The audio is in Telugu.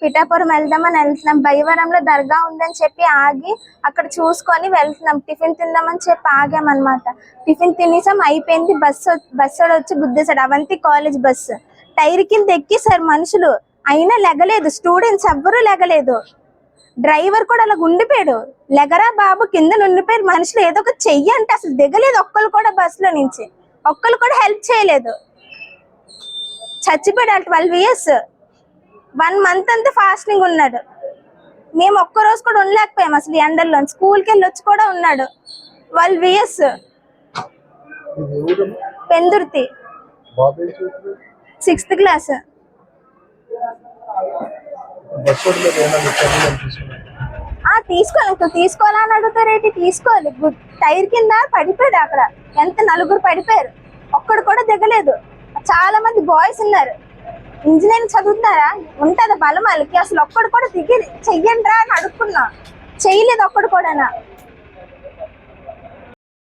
పిఠాపురం వెళ్దామని వెళ్తున్నాం. భయవరంలో దర్గా ఉందని చెప్పి ఆగి అక్కడ చూసుకొని వెళ్తున్నాం. టిఫిన్ తిందామని చెప్పి ఆగామన్నమాట. టిఫిన్ తినేసాం. అయిపోయింది. బస్సు బస్సు వచ్చి గుద్దేశాడు. అవంతి కాలేజ్ బస్సు టైర్ కింద ఎక్కేసారు మనుషులు. అయినా లెగలేదు. స్టూడెంట్స్ ఎవ్వరూ లెగలేదు. డ్రైవర్ కూడా అలా ఉండిపోయాడు లెగరా బాబు? కింద ఉండిపోయారు మనుషులు. ఏదో ఒక చెయ్యి అంటే అసలు దిగలేదు ఒక్కరు కూడా బస్సులో నుంచి. ఒక్కరు కూడా హెల్ప్ చేయలేదు. చచ్చిపోయాడు ట్వెల్వ్ ఇయర్స్. వన్ మంత్ అంతా ఫాస్టింగ్ ఉన్నాడు. మేము ఒక్క రోజు కూడా ఉండలేకపోయాం అసలు ఎండల్లో స్కూల్కి వెళ్ళి వచ్చి కూడా ఉన్నాడు. ఇది ఎవరు? పెందుర్తి. Sixth class. తీసుకోవాలి తీసుకోవాలని అడుగుతారేంటి తీసుకోవాలి. టైర్ కింద పడిపోయాడు అక్కడ. ఎంత నలుగురు పడిపోయారు. ఒక్కడు కూడా దిగలేదు. చాలా మంది బాయ్స్ ఉన్నారు. ఇంజనీరింగ్ చదువుతున్నారా? ఉంటది బలం వాళ్ళకి అసలు ఒక్కడు కూడా దిగి చెయ్యండి రా అని అడుక్కున్నా. చేయలేదు ఒక్కడు కూడా